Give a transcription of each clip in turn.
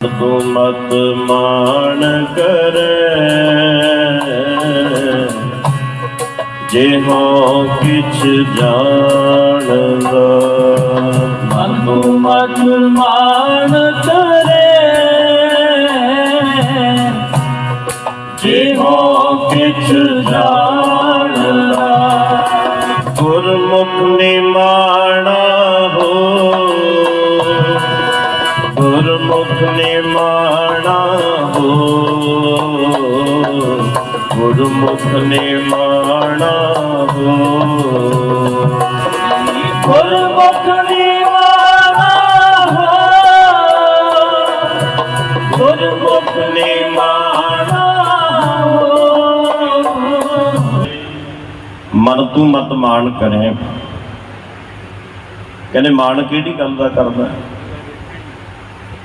ਤੂੰ ਮਤ ਮਾਨ ਕਰੈ। ਜੇ ਹੋ ਕਿਛ ਜਾਣਦਾ। ਮਨੁ ਮਤ ਮਾਨ ਕਰੇ। ਜਿਹੋ ਕਿਛ ਜਾਣਦਾ। ਗੁਰਮੁਖ ਨਿਮਾਣਾ ਹੋ। ਗੁਰਮੁਖ ਨਿਮਾਣਾ ਹੋ। ਗੁਰਮੁਖ ਨਿਵਾਣਾ ਹੋ। ਗੁਰਮੁਖ ਨਿਵਾਣਾ ਹੋ। ਮਨ ਤੂੰ ਮਤ ਮਾਣ ਕਰੇ। ਕਹਿੰਦੇ ਮਾਣ ਕਿਹੜੀ ਗੱਲ ਦਾ ਕਰਦਾ? ਹੈ?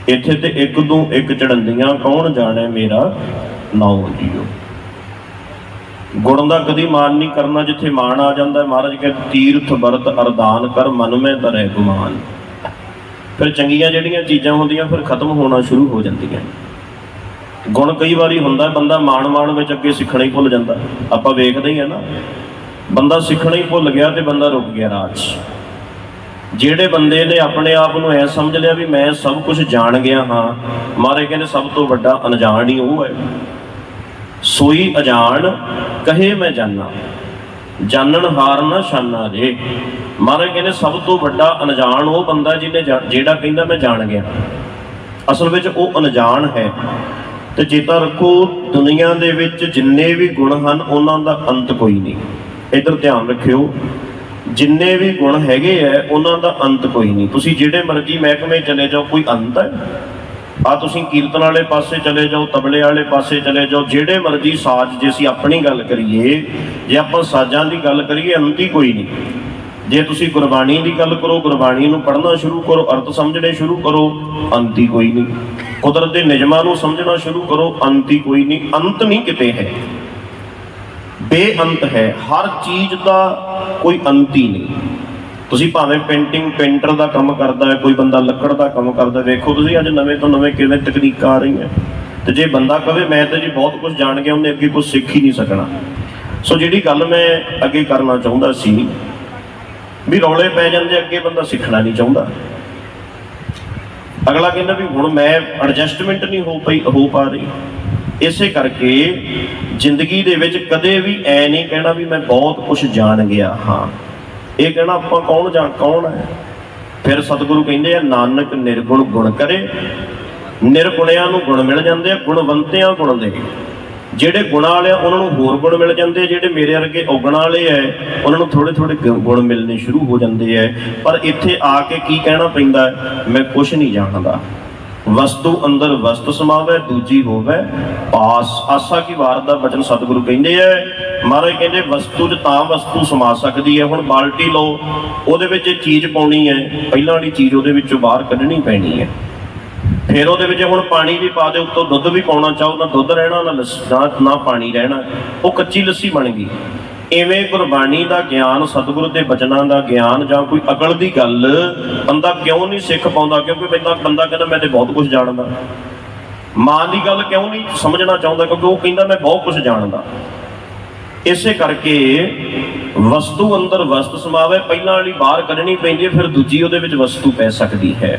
ਇੱਥੇ ਤੇ ਇੱਕ ਤੋਂ ਇੱਕ ਚੜੰਦੀਆਂ ਕੌਣ ਜਾਣੇ ਮੇਰਾ ਨਾਉ ਜੀਓ? ਗੁਣ ਦਾ ਕਦੀ ਮਾਨ ਨਹੀਂ ਕਰਨਾ ਜਿੱਥੇ ਮਾਨ ਆ ਜਾਂਦਾ ਹੈ, ਮਹਾਰਾਜ ਕਹਿੰਦੇ ਤੀਰਥ ਵਰਤ ਅਰਦਾਨ ਕਰ ਮਨ ਮੈਂ ਧਰੇ ਗੁਮਾਨ। ਫਿਰ ਚੰਗੀਆਂ ਜਿਹੜੀਆਂ ਚੀਜ਼ਾਂ ਹੁੰਦੀਆਂ ਫਿਰ ਖਤਮ ਹੋਣਾ ਸ਼ੁਰੂ ਹੋ ਜਾਂਦੀਆਂ। ਗੁਣ ਕਈ ਵਾਰੀ ਹੁੰਦਾ ਬੰਦਾ ਮਾਣ ਮਾਣ ਵਿੱਚ ਅੱਗੇ ਸਿੱਖਣਾ ਹੀ ਭੁੱਲ ਜਾਂਦਾ। ਆਪਾਂ ਵੇਖਦੇ ਹੀ ਆ ਨਾ ਬੰਦਾ ਸਿੱਖਣਾ ਹੀ ਭੁੱਲ ਗਿਆ ਤੇ ਬੰਦਾ ਰੁਕ ਗਿਆ ਰਾਜ। 'ਚ ਜਿਹੜੇ ਬੰਦੇ ਨੇ ਆਪਣੇ ਆਪ ਨੂੰ ਐ ਸਮਝ ਲਿਆ ਵੀ ਮੈਂ ਸਭ ਕੁਝ ਜਾਣ ਗਿਆ ਹਾਂ, ਮਾਰੇ ਕਹਿੰਦੇ ਸਭ ਤੋਂ ਵੱਡਾ ਅਣਜਾਣ ਹੀ ਉਹ ਹੈ। ਸੋਈ ਅਜਾਣ, ਕਹੇ ਮੈਂ ਜਾਣਾ ਜਾਣਨ ਹਾਰ ਨਾ ਸ਼ਾਨਾ ਜੇ। ਮਹਾਰਾਜ ਕਹਿੰਦੇ ਸਭ ਤੋਂ ਵੱਡਾ ਅਣਜਾਣ ਉਹ ਬੰਦਾ ਜਿਹਨੇ ਜਾ- ਜਿਹੜਾ ਕਹਿੰਦਾ ਮੈਂ ਜਾਣ ਗਿਆ। ਅਸਲ ਵਿੱਚ ਉਹ ਅਣਜਾਣ ਹੈ। ਤੇ ਚੇਤਾ ਰੱਖੋ, ਦੁਨੀਆ ਦੇ ਵਿੱਚ ਜਿੰਨੇ ਵੀ ਗੁਣ ਹਨ, ਉਹਨਾਂ ਦਾ ਅੰਤ ਕੋਈ ਨਹੀਂ। ਇਧਰ ਧਿਆਨ ਰੱਖਿਓ। ਜਿੰਨੇ ਵੀ ਗੁਣ ਹੈਗੇ ਐ ਉਹਨਾਂ ਦਾ ਅੰਤ ਕੋਈ ਨਹੀਂ। ਤੁਸੀਂ ਜਿਹੜੇ ਮਰਜ਼ੀ ਮਹਿਕਮੇ ਚਲੇ ਜਾਓ, ਕੋਈ ਅੰਤ ਹੈ। ਆ ਤੁਸੀਂ ਕੀਰਤਨ ਵਾਲੇ ਪਾਸੇ ਚਲੇ ਜਾਓ, ਤਬਲੇ ਵਾਲੇ ਪਾਸੇ ਚਲੇ ਜਾਓ, ਜਿਹੜੇ ਮਰਜ਼ੀ ਸਾਜ਼ ਜੇ ਅਸੀਂ ਆਪਣੀ ਗੱਲ ਕਰੀਏ, ਜੇ ਆਪਾਂ ਸਾਜ਼ਾਂ ਦੀ ਗੱਲ ਕਰੀਏ, ਅੰਤ ਹੀ ਕੋਈ ਨਹੀਂ। ਜੇ ਤੁਸੀਂ ਗੁਰਬਾਣੀ ਦੀ ਗੱਲ ਕਰੋ, ਗੁਰਬਾਣੀ ਨੂੰ ਪੜ੍ਹਨਾ ਸ਼ੁਰੂ ਕਰੋ, ਅਰਥ ਸਮਝਣੇ ਸ਼ੁਰੂ ਕਰੋ, ਅੰਤ ਹੀ ਕੋਈ ਨਹੀਂ। ਕੁਦਰਤ ਦੇ ਨਿਯਮਾਂ ਨੂੰ ਸਮਝਣਾ ਸ਼ੁਰੂ ਕਰੋ, ਅੰਤ ਹੀ ਕੋਈ ਨਹੀਂ। ਅੰਤ ਨਹੀਂ ਕਿਤੇ ਹੈ। ਬੇਅੰਤ ਹੈ। ਹਰ ਚੀਜ਼ ਦਾ ਕੋਈ ਅੰਤ ਹੀ ਨਹੀਂ। ਤੁਸੀਂ ਭਾਵੇਂ ਪੇਂਟਿੰਗ ਪੇਂਟਰ ਦਾ ਕੰਮ ਕਰਦਾ ਹੈ, ਕੋਈ ਬੰਦਾ ਲੱਕੜ ਦਾ ਕੰਮ ਕਰਦਾ ਵੇਖੋ ਤੁਸੀਂ ਅੱਜ ਨਵੇਂ ਤੋਂ ਨਵੇਂ ਕਿਵੇਂ ਤਕਨੀਕਾਂ ਆ ਰਹੀਆਂ। ਤੇ ਜੇ ਬੰਦਾ ਕਵੇ, ਮੈਂ ਤਾਂ ਜੀ ਬਹੁਤ ਕੁਝ ਜਾਣ ਗਿਆ, ਉਹਨੇ ਅੱਗੇ ਕੁਝ ਸਿੱਖ ਹੀ ਨਹੀਂ ਸਕਣਾ। ਸੋ ਜਿਹੜੀ ਗੱਲ ਮੈਂ ਅੱਗੇ ਕਰਨਾ ਚਾਹੁੰਦਾ ਸੀ, ਵੀ ਰੌਲੇ ਪੈ ਜਾਂਦੇ, ਅੱਗੇ ਬੰਦਾ ਸਿੱਖਣਾ ਨਹੀਂ ਚਾਹੁੰਦਾ। ਅਗਲਾ ਕਹਿੰਦਾ ਵੀ ਹੁਣ ਮੈਂ ਐਡਜਸਟਮੈਂਟ ਨਹੀਂ ਹੋ ਪਈ, ਹੋ ਪਾ ਰਹੀ। ਇਸੇ ਕਰਕੇ ਜ਼ਿੰਦਗੀ ਦੇ ਵਿੱਚ ਕਦੇ ਵੀ ਐ ਨਹੀਂ ਕਹਿਣਾ ਵੀ ਮੈਂ ਬਹੁਤ ਕੁਝ ਜਾਣ ਗਿਆ ਹਾਂ। ਇਹ ਕਹਿਣਾ ਆਪਾਂ ਕੌਣ ਜਾਣ ਕੌਣ ਹੈ? ਫਿਰ ਸਤਿਗੁਰੂ ਕਹਿੰਦੇ ਆ, ਨਾਨਕ ਨਿਰਗੁਣ ਗੁਣ ਕਰੇ। ਨਿਰਗੁਣਿਆਂ ਨੂੰ ਗੁਣ ਮਿਲ ਜਾਂਦੇ ਆ, ਗੁਣਵੰਤਿਆਂ ਗੁਣ ਦੇ। ਜਿਹੜੇ ਗੁਣਾਂ ਵਾਲੇ ਉਹਨਾਂ ਨੂੰ ਹੋਰ ਗੁਣ ਮਿਲ ਜਾਂਦੇ ਜਿਹੜੇ ਮੇਰੇ ਵਰਗੇ ਔਗਣਾਂ ਵਾਲੇ ਐ ਉਹਨਾਂ ਨੂੰ ਥੋੜੇ ਥੋੜੇ ਗੁਣ ਮਿਲਣੇ ਸ਼ੁਰੂ ਹੋ ਜਾਂਦੇ ਐ ਪਰ ਇੱਥੇ ਆ ਕੇ ਕੀ ਕਹਿਣਾ ਪੈਂਦਾ? ਮੈਂ ਕੁਝ ਨਹੀਂ ਜਾਣਦਾ। ਵਸਤੂ ਅੰਦਰ ਵਸਤ ਸਮਾਵੇ, ਦੂਜੀ ਹੋਵੇ ਪਾਸ ਆਸਾ ਕੀ ਵਾਰ ਦਾ ਬਚਨ ਸਤਿਗੁਰੂ ਕਹਿੰਦੇ ਐ? ਮਹਾਰਾਜ ਕਹਿੰਦੇ, ਵਸਤੂ 'ਚ ਤਾਂ ਵਸਤੂ ਸਮਾ ਸਕਦੀ ਹੈ ਹੁਣ ਬਾਲਟੀ ਲਓ, ਉਹਦੇ ਵਿੱਚ ਇਹ ਚੀਜ਼ ਪਾਉਣੀ ਹੈ ਪਹਿਲਾਂ ਵਾਲੀ ਚੀਜ਼ ਉਹਦੇ ਵਿੱਚੋਂ ਬਾਹਰ ਕੱਢਣੀ ਪੈਣੀ ਹੈ ਫਿਰ ਉਹਦੇ ਵਿੱਚ ਹੁਣ ਪਾਣੀ ਵੀ ਪਾ ਦੇ, ਉੱਤੋਂ ਦੁੱਧ ਵੀ ਪਾਉਣਾ ਚਾਹੋ ਤਾਂ ਦੁੱਧ ਰਹਿਣਾ, ਨਾ ਲੱਸੀ, ਨਾ ਨਾ ਪਾਣੀ ਰਹਿਣਾ। ਉਹ ਕੱਚੀ ਲੱਸੀ ਬਣ ਗਈ। ਇਵੇਂ ਗੁਰਬਾਣੀ ਦਾ ਗਿਆਨ, ਸਤਿਗੁਰੂ ਦੇ ਬਚਨਾਂ ਦਾ ਗਿਆਨ ਜਾਂ ਕੋਈ ਅਕਲ ਦੀ ਗੱਲ ਬੰਦਾ ਕਿਉਂ ਨਹੀਂ ਸਿੱਖ ਪਾਉਂਦਾ? ਕਿਉਂਕਿ ਬੰਦਾ ਬੰਦਾ ਕਹਿੰਦਾ, ਮੈਂ ਤੇ ਬਹੁਤ ਕੁਝ ਜਾਣਦਾ। ਮਾਂ ਦੀ ਗੱਲ ਕਿਉਂ ਨਹੀਂ ਸਮਝਣਾ ਚਾਹੁੰਦਾ? ਕਿਉਂਕਿ ਉਹ ਕਹਿੰਦਾ, ਮੈਂ ਬਹੁਤ ਕੁਝ ਜਾਣਦਾ। ਇਸੇ ਕਰਕੇ ਵਸਤੂ ਅੰਦਰ ਵਸਤ ਸਮਾਵੇ, ਪਹਿਲਾਂ ਵਾਲੀ ਬਾਹਰ ਕੱਢਣੀ ਪੈਂਦੀ ਹੈ, ਫਿਰ ਦੂਜੀ ਉਹਦੇ ਵਿੱਚ ਵਸਤੂ ਪੈ ਸਕਦੀ ਹੈ।